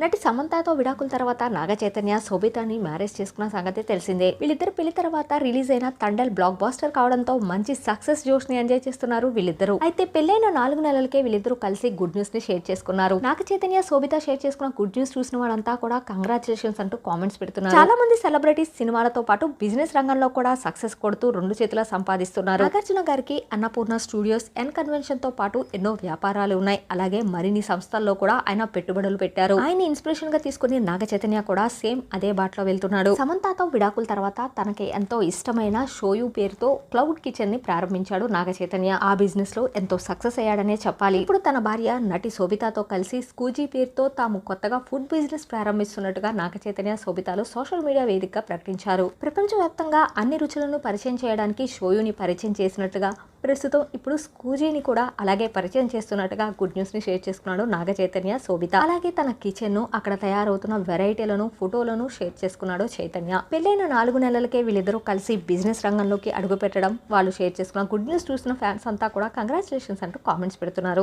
నటి సమంతతో విడాకుల తర్వాత నాగ చైతన్య శోభితాని మ్యారేజ్ చేసుకున్న సంగతి తెలిసిందే. వీళ్ళిద్దరు పెళ్ళి తర్వాత రిలీజ్ అయిన తండల్ బ్లాక్ బాస్టర్ కావడంతో మంచి సక్సెస్ జోష్ని ఎంజాయ్ చేస్తున్నారు వీళ్ళిద్దరు. అయితే పెళ్ళైన నాలుగు నెలలకే వీళ్ళిద్దరు కలిసి గుడ్ న్యూస్ని షేర్ చేసుకున్నారు. నాగ చైతన్య శోభిత షేర్ చేసుకున్న గుడ్ న్యూస్ చూసిన వాళ్ళంతా కూడా కంగ్రాచులేషన్స్ అంటూ కామెంట్స్ పెడుతున్నారు. చాలా మంది సెలబ్రిటీస్ సినిమాలతో పాటు బిజినెస్ రంగంలో కూడా సక్సెస్ కొడుతూ రెండు చేతుల సంపాదిస్తున్నారు. నాగార్జున గారికి అన్నపూర్ణ స్టూడియోస్ ఎన్ కన్వెన్షన్తో పాటు ఎన్నో వ్యాపారాలు ఉన్నాయి. అలాగే మరిన్ని సంస్థల్లో కూడా ఆయన పెట్టుబడులు పెట్టారు. ఆయన ఇన్స్పిరేషన్గా తీసుకుని నాగ చైతన్య కూడా. సేమ్ అదే బాటలో వెళ్తున్నాడు. సమంతతో విడాకుల తర్వాత తనకి ఎంతో ఇష్టమైన షోయు పేరుతో క్లౌడ్ కిచెన్ని ప్రారంభించాడు నాగ చైతన్య. ఆ బిజినెస్లో ఎంతో సక్సెస్ అయ్యాడనే చెప్పాలి. ఇప్పుడు తన భార్య నటి శోభితతో కలిసి స్కూజీ పేరుతో తాము కొత్తగా ఫుడ్ బిజినెస్ ప్రారంభిస్తున్నట్టుగా నాగ చైతన్య శోభితాలు సోషల్ మీడియా వేదికగా ప్రకటించారు. ప్రపంచవ్యాప్తంగా అన్ని రుచులను పరిచయం చేయడానికి షోయుని పరిచయం చేసినట్టుగా ప్రస్తుతం ఇప్పుడు స్కూజీని కూడా అలాగే పరిచయం చేస్తున్నట్టుగా గుడ్ న్యూస్ని షేర్ చేసుకున్నాడు నాగ చైతన్య శోభిత. అలాగే తన కిచెన్ లొకేషన్ను అక్కడ తయారవుతున్న వెరైటీలను ఫోటోలను షేర్ చేసుకున్నాడు చైతన్య. పెళ్ళైన నాలుగు నెలలకే వీళ్ళిద్దరూ కలిసి బిజినెస్ రంగంలోకి అడుగు పెట్టడం వాళ్ళు షేర్ చేసుకున్న గుడ్ న్యూస్ చూసిన ఫ్యాన్స్ అంతా కూడా కంగ్రాచులేషన్స్ అంటూ కామెంట్స్ పెడుతున్నారు.